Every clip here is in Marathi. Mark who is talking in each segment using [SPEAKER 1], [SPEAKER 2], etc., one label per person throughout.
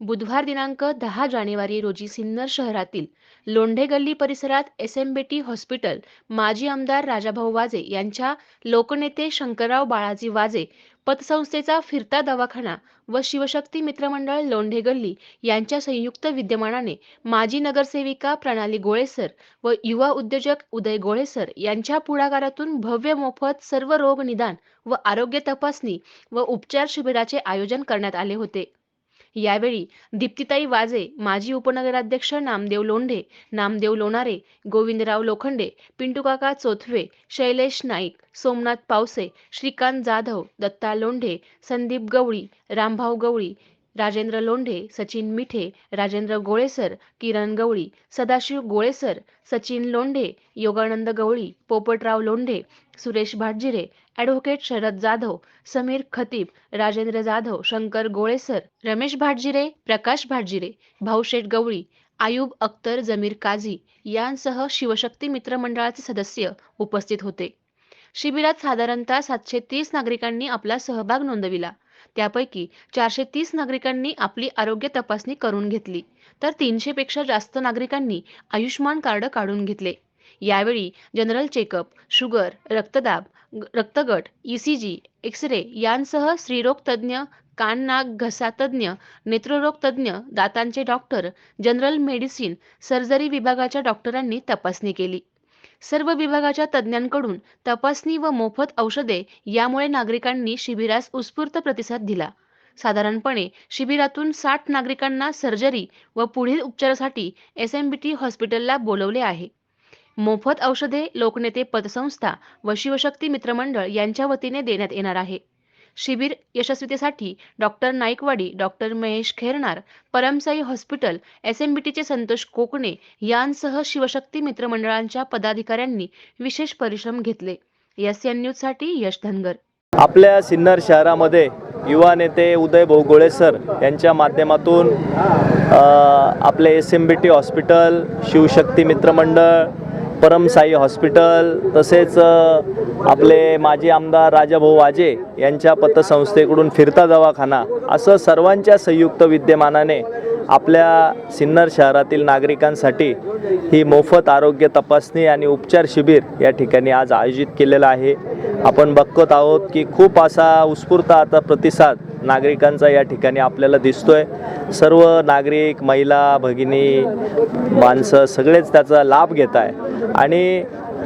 [SPEAKER 1] बुधवार दिनांक दहा जानेवारी रोजी सिन्नर शहरातील लोंढे गल्ली परिसरात एस एम बेटी हॉस्पिटल माजी आमदार राजाभाऊ वाजे यांच्या लोकनेते शंकरराव बाळाजी वाजे पतसंस्थेचा फिरता दवाखाना व शिवशक्ती मित्रमंडळ लोंढे गल्ली यांच्या संयुक्त विद्यमानाने माजी नगरसेविका प्रणाली गोळेसर व युवा उद्योजक उदय गोळेसर यांच्या पुढाकारातून भव्य मोफत सर्व रोग निदान व आरोग्य तपासणी व उपचार शिबिराचे आयोजन करण्यात आले होते. यावेळी दीप्तिताई वाजे माजी उपनगराध्यक्ष नामदेव लोंढे नामदेव लोणारे गोविंदराव लोखंडे पिंटूकाका चोथवे शैलेश नाईक सोमनाथ पावसे श्रीकांत जाधव दत्ता लोंढे संदीप गवळी रामभाऊ गवळी राजेंद्र लोंढे सचिन मिठे राजेंद्र गोळेसर किरण गवळी सदाशिव गोळेसर सचिन लोंढे योगानंद गवळी पोपटराव लोंढे सुरेश भाटजिरे ॲडव्होकेट शरद जाधव समीर खतीब राजेंद्र जाधव शंकर गोळेसर रमेश भाटजिरे प्रकाश भाटजिरे भाऊशेठ गवळी आयुब अख्तर जमीर काझी यांसह शिवशक्ती मित्र मंडळाचे सदस्य उपस्थित होते. शिबिरात साधारणतः सातशे तीस नागरिकांनी आपला सहभाग नोंदविला. त्यापैकी चारशे तीस नागरिकांनी आपली आरोग्य तपासणी करून घेतली. तर तीनशे पेक्षा जास्त नागरिकांनी आयुष्मान कार्ड काढून घेतले. यावेळी जनरल चेकअप शुगर रक्तदाब रक्तगट ईसीजी एक्सरे यांसह स्त्रीरोग तज्ज्ञ कान नाक घसा तज्ज्ञ नेत्ररोग तज्ज्ञ दातांचे डॉक्टर जनरल मेडिसिन सर्जरी विभागाच्या डॉक्टरांनी तपासणी केली. सर्व विभागाच्या तज्ज्ञांकडून तपासणी व मोफत औषधे यामुळे नागरिकांनी शिबिरास उत्स्फूर्त प्रतिसाद दिला. साधारणपणे शिबिरातून साठ नागरिकांना सर्जरी व पुढील उपचारासाठी एस एम बी टी हॉस्पिटलला बोलवले आहे. मोफत औषधे लोकनेते पतसंस्था व शिवशक्ती मित्रमंडळ यांच्या वतीने देण्यात येणार आहे. शिबिर यशस्वीतेसाठी doctor Naikwadi doctor Mahesh Khernar Paramsai hospital S M B टीचे संतोष कोकणे यांसह शिवशक्ती मित्रमंडळांच्या पदाधिकाऱ्यांनी विशेष परिश्रम घेतले. एस एन न्यूजसाठी यश धनगर.
[SPEAKER 2] आपल्या सिन्नर शहरामध्ये युवा नेते उदय भोगोळे सर यांच्या माध्यमातून आपले S M B T hospital Shivshakti मित्रमंडळ परमसाई हॉस्पिटल तसेच आपले माजी आमदार राजाभाऊ वाजे यांच्या पतसंस्थेकडून फिरता दवाखाना असं सर्वांच्या संयुक्त विद्यमानाने आपल्या सिन्नर शहरातील नागरिकांसाठी ही मोफत आरोग्य तपासणी आणि उपचार शिबिर या ठिकाणी आज आयोजित केलेलं आहे. आपण बघत आहोत की खूप असा उत्स्फूर्त आता प्रतिसाद नागरिकांचा या ठिकाणी आपल्याला दिसतोय. सर्व नागरिक महिला भगिनी माणसं सगळेच त्याचा लाभ घेत आहे. आणि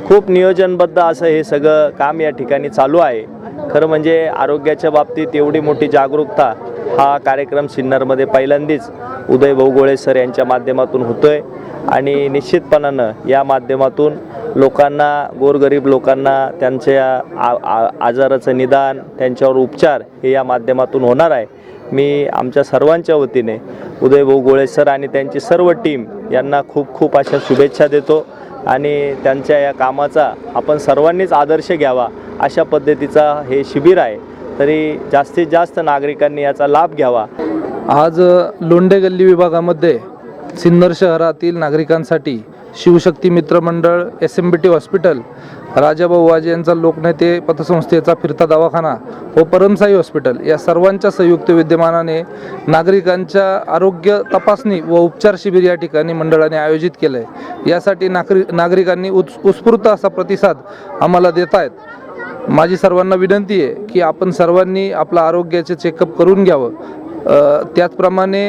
[SPEAKER 2] खूप नियोजनबद्ध असं हे सगळं काम या ठिकाणी चालू आहे. खरं म्हणजे आरोग्याच्या बाबतीत एवढी मोठी जागरूकता हा कार्यक्रम सिन्नरमध्ये पहिल्यांदाच उदय भाऊ गोळे सर यांच्या माध्यमातून होतोय. आणि निश्चितपणानं या माध्यमातून लोकांना गोरगरीब लोकांना त्यांच्या आ आ आजाराचं निदान त्यांच्यावर उपचार हे या माध्यमातून होणार आहे. मी आमच्या सर्वांच्या वतीने उदयभाऊ गोळे सर आणि त्यांची सर्व टीम यांना खूप खूप अशा शुभेच्छा देतो आणि त्यांच्या या कामाचा आपण सर्वांनीच आदर्श घ्यावा अशा पद्धतीचा हे शिबिर आहे. तरी जास्तीत जास्त नागरिकांनी याचा लाभ घ्यावा.
[SPEAKER 3] आज लोंडे गल्ली विभागामध्ये सिन्नर शहरातील नागरिकांसाठी शिवशक्ती मित्रमंडळ S M B T hospital Rajabhau Waje यांचा लोकनेते पतसंस्थेचा फिरता दवाखाना व परमसाई हॉस्पिटल या सर्वांच्या संयुक्त विद्यमानाने नागरिकांच्या आरोग्य तपासणी व उपचार शिबिर या ठिकाणी मंडळाने आयोजित केलं आहे यासाठी नागरि नागरिकांनी उत् उत्स्फूर्त असा प्रतिसाद आम्हाला देत आहेत माझी सर्वांना विनंती आहे की आपण सर्वांनी आपलं आरोग्याचे चेकअप करून घ्यावं. त्याचप्रमाणे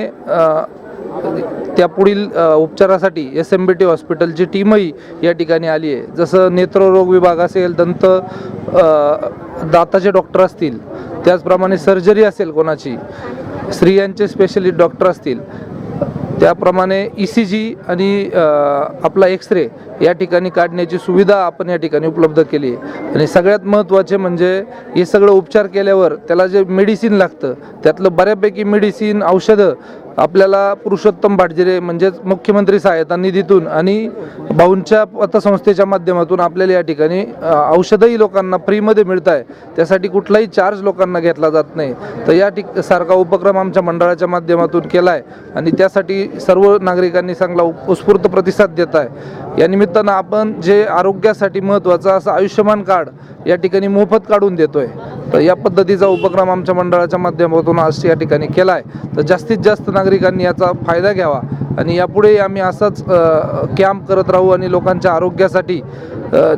[SPEAKER 3] त्या पुढील उपचारासाठी एस एम बी टी हॉस्पिटलची टीमही या ठिकाणी आली आहे. जसं नेत्ररोग विभाग असेल दंत दाताचे डॉक्टर असतील त्याचप्रमाणे सर्जरी असेल कोणाची स्त्रियांचे स्पेशलिस्ट डॉक्टर असतील त्याप्रमाणे ई सी जी आणि आपला एक्स रे या ठिकाणी काढण्याची सुविधा आपण या ठिकाणी उपलब्ध केली आहे. आणि सगळ्यात महत्त्वाचे म्हणजे हे सगळं उपचार केल्यावर त्याला जे मेडिसिन लागतं त्यातलं बऱ्यापैकी मेडिसिन औषधं आपल्याला पुरुषोत्तम भाटजिरे म्हणजेच मुख्यमंत्री सहायता निधीतून आणि भाऊंच्या पतसंस्थेच्या माध्यमातून आपल्याला या ठिकाणी औषधही लोकांना फ्रीमध्ये मिळत आहे त्यासाठी कुठलाही चार्ज लोकांना घेतला जात नाही. तर या ठिक सारखा उपक्रम आमच्या मंडळाच्या माध्यमातून केला आहे आणि त्यासाठी सर्व नागरिकांनी चांगला उत्स्फूर्त प्रतिसाद देत आहे या निमित्तानं आपण जे आरोग्यासाठी महत्त्वाचं असं आयुष्यमान कार्ड या ठिकाणी मोफत काढून देतोय. तर या पद्धतीचा उपक्रम आमच्या मंडळाच्या माध्यमातून आज या ठिकाणी केला आहे तर जास्तीत जास्त नागरिक नागरिकांनी याचा फायदा घ्यावा आणि यापुढे आम्ही असाच कॅम्प करत राहू आणि लोकांच्या आरोग्यासाठी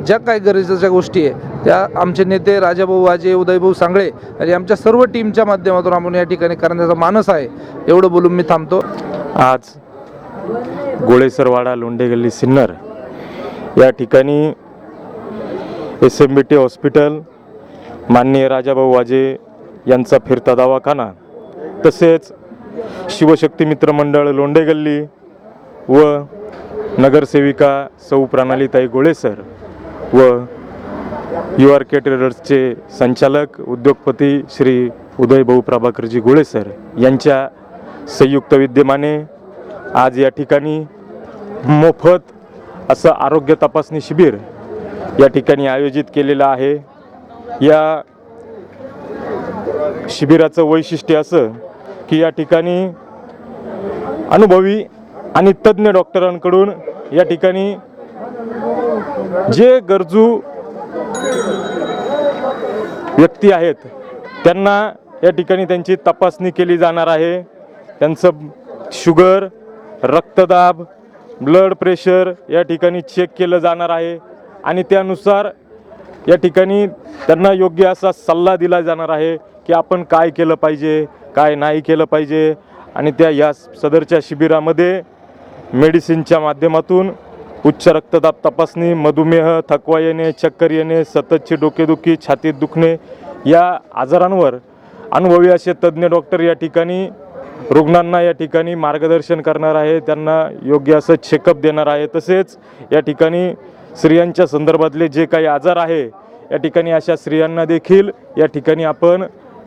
[SPEAKER 3] ज्या काही गरजेच्या गोष्टी आहे त्या आमचे नेते राजाभाऊ वाजे उदयभाऊ सांगळे आणि आमच्या सर्व टीमच्या माध्यमातून आपण या ठिकाणी करण्याचा मानस आहे एवढं बोलून मी थांबतो.
[SPEAKER 4] आज गोळेसरवाडा लोंढे गल्ली सिन्नर या ठिकाणी S M B T hospital माननीय राजाभाऊ वाजे यांचा फिरता दवाखाना तसेच शिवशक्ती मित्र मंडळ लोंढे गल्ली व नगरसेविका सौ प्रणालीताई गोळेसर व यू आर केटरर्सचे संचालक उद्योगपती श्री उदयभाऊ प्रभाकरजी गोळेसर यांच्या संयुक्त विद्यमाने आज या ठिकाणी मोफत असं आरोग्य तपासणी शिबिर या ठिकाणी आयोजित केलेलं आहे. या शिबिराचं वैशिष्ट्य असं की या ठिकाणी अनुभवी आणि तज्ज्ञ डॉक्टरांकडून या ठिकाणी जे गरजू व्यक्ती आहेत त्यांना या ठिकाणी त्यांची तपासणी केली जाणार आहे. त्यांचं शुगर रक्तदाब ब्लड प्रेशर या ठिकाणी चेक केलं जाणार आहे आणि त्यानुसार या ठिकाणी त्यांना योग्य असा सल्ला दिला जाणार आहे की आपण काय केलं पाहिजे काय नाही केलं पाहिजे. आणि त्या या सदरच्या शिबिरामध्ये मेडिसिनच्या माध्यमातून उच्च रक्तदाब तपासणी मधुमेह थकवा येणे चक्कर येणे सततची डोकेदुखी छातीत दुखणे या आजारांवर अनुभवी असे तज्ज्ञ डॉक्टर या ठिकाणी रुग्णांना या ठिकाणी मार्गदर्शन करणार आहे. त्यांना योग्य असं चेकअप देणार आहे. तसेच या ठिकाणी स्त्रियांच्या संदर्भातले जे काही आजार आहे या ठिकाणी अशा स्त्रियांना देखील या ठिकाणी आपण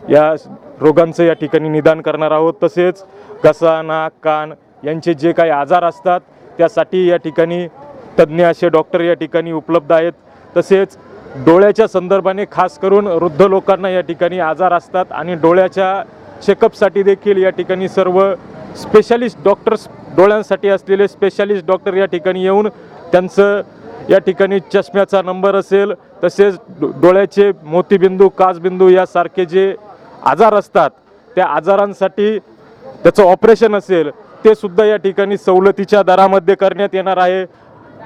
[SPEAKER 4] या रोगांचं या ठिकाणी निदान करणार आहोत. तसेच घसा नाक कान यांचे जे काही आजार असतात त्यासाठी या ठिकाणी तज्ज्ञ असे डॉक्टर या ठिकाणी उपलब्ध आहेत. तसेच डोळ्याच्या संदर्भाने खास करून वृद्ध लोकांना या ठिकाणी आजार असतात आणि डोळ्याच्या चेकअपसाठी देखील या ठिकाणी सर्व स्पेशालिस्ट डॉक्टर्स डोळ्यांसाठी असलेले स्पेशालिस्ट डॉक्टर या ठिकाणी येऊन त्यांचं या ठिकाणी चष्म्याचा नंबर असेल तसेच डो- डोळ्याचे मोतीबिंदू काचबिंदू यासारखे जे आजार असतात त्या आजारांसाठी त्याचं ऑपरेशन असेल ते सुद्धा या ठिकाणी सवलतीच्या दरामध्ये करण्यात येणार आहे.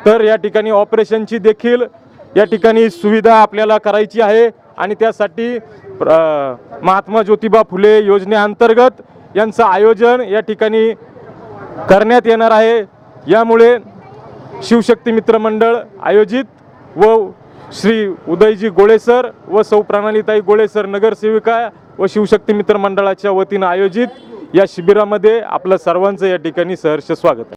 [SPEAKER 4] तर या ठिकाणी ऑपरेशनची देखील या ठिकाणी सुविधा आपल्याला करायची आहे आणि त्यासाठी प्र- महात्मा ज्योतिबा फुले योजनेअंतर्गत यांचं आयोजन या ठिकाणी करण्यात येणार आहे. यामुळे शिवशक्ती मित्र मंडळ आयोजित व श्री उदयजी गोळेसर व सौ प्रणालीताई गोळेसर नगरसेविका व शिवशक्ती मित्र मंडळाच्या वतीनं आयोजित या शिबिरामध्ये आपलं सर्वांचं या ठिकाणी सहर्ष स्वागत आहे.